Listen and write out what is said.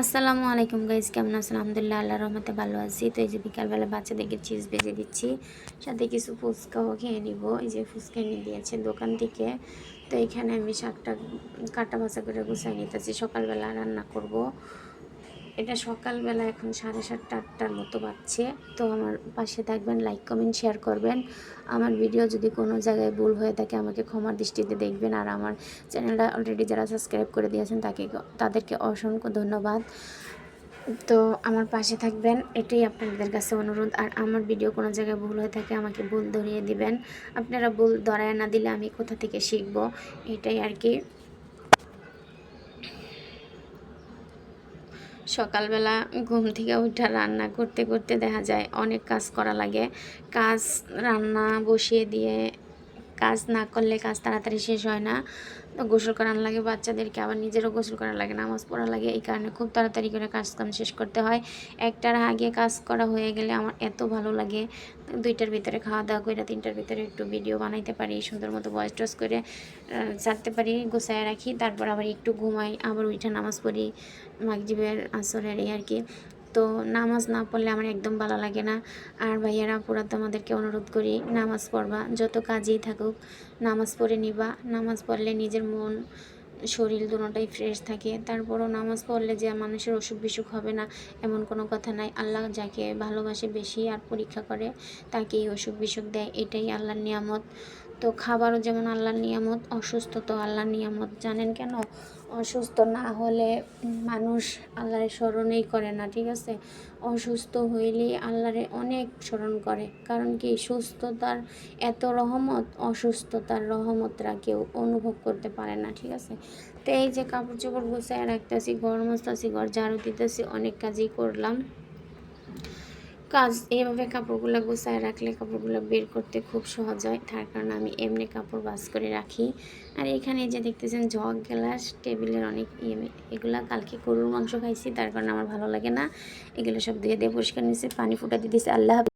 আসসালামু আলাইকুম গাইজ কেমন আছেন? আলহামদুলিল্লাহ আল্লাহ রহমতে ভালো আছি। তো এই যে বিকালবেলা বাচ্চাদেরকে চিজ বেজে দিচ্ছি, সাথে কিছু ফুচকাও খেয়ে নিব। এই যে ফুচকা এনে দিয়েছে দোকান থেকে। তো এখানে আমি শাকটা কাটা বাছা করে গুছাই নিতেছি। সকালবেলা রান্না করব। এটা সকালবেলা এখন সাড়ে সাতটা, আটটার মতো বাজছে। তো আমার পাশে থাকবেন লাইক কমেন্ট শেয়ার করবেন। আমার ভিডিও যদি কোনো জায়গায় ভুল হয়ে থাকে, আমাকে ক্ষমার দৃষ্টিতে দেখবেন। আর আমার চ্যানেলটা অলরেডি যারা সাবস্ক্রাইব করে দিয়েছেন, তাকে, তাদেরকে অসংখ্য ধন্যবাদ। তো আমার পাশে থাকবেন, এটাই আপনাদের কাছে অনুরোধ। আর আমার ভিডিও কোনো জায়গায় ভুল হয়ে থাকে, আমাকে ভুল ধরিয়ে দিবেন। আপনারা ভুল ধরায় না দিলে আমি কোথা থেকে শিখব? এটাই আর কি। সকালবেলা ঘুম থেকে উঠা রান্না করতে করতে দেখা যায় অনেক কাজ করা লাগে। কাজ, রান্না বসিয়ে দিয়ে কাজ না করলে কাজ তাড়াতাড়ি শেষ হয় না। তো গোসল করানো লাগে বাচ্চাদেরকে, আবার নিজেরও গোসল করা লাগে, নামাজ পড়া লাগে। এই কারণে খুব তাড়াতাড়ি করে কাজ কাম শেষ করতে হয়। একটার আগে কাজ করা হয়ে গেলে আমার এত ভালো লাগে। দুইটার ভিতরে খাওয়া দাওয়া করে তিনটার ভিতরে একটু ভিডিও বানাইতে পারি, সুন্দর মতো ভয়েস টস করে ছাড়তে পারি গোছায় রাখি। তারপর আবার একটু ঘুমাই, আবার উঠে নামাজ পড়ি। মাগজিবের আসরের এই আর কি। তো নামাজ না পড়লে আমার একদম ভালো লাগে না। আর ভাইয়ারা পুরা তোমাদেরকে অনুরোধ করি, নামাজ পড়বা, যত কাজেই থাকুক, নামাজ পড়ে নিবা। নামাজ পড়লে নিজের মন, শরীর দুটোটাই ফ্রেশ থাকে। তারপরও নামাজ পড়লে যে মানুষের অসুখ বিসুখ হবে না, এমন কোনো কথা নাই। আল্লাহ যাকে ভালোবাসে বেশি আর পরীক্ষা করে, তাকেই অসুখ বিসুখ দেয়, এটাই আল্লাহর নিয়ামত। তো খাবারও যেমন আল্লাহর নিয়ামত অসুস্থ তো আল্লাহর নিয়ামত, জানেন কেন? অসুস্থ না হলে মানুষ আল্লাহরে স্মরণেই করে না, ঠিক আছে? অসুস্থ হইলেই আল্লাহরে অনেক স্মরণ করে। কারণ কি? সুস্থতার এত রহমত, অসুস্থতার রহমতরা কেউ অনুভব করতে পারে না, ঠিক আছে? তো এই যে কাপড় চোপড় গুছায় রাখতেছি, ঘর মস্তাছি ঘর ঝাড়ু দিতেছি, অনেক কাজই করলাম। কাজ এইভাবে কাপড়গুলো গুছায় রাখলে কাপড়গুলো বের করতে খুব সহজ হয়। তার কারণে আমি এমনি কাপড় বাস করে রাখি। আর এখানে যে দেখতেছেন জগ গ্লাস, টেবিলের অনেক ইয়ে এগুলা কালকে গরুর মাংস খাইছি, তার কারণে আমার ভালো লাগে না। এগুলো সব ধুয়ে দিয়ে পরিষ্কার নিচ্ছে পানি ফুটা দিয়ে দিয়েছে। আল্লাহ।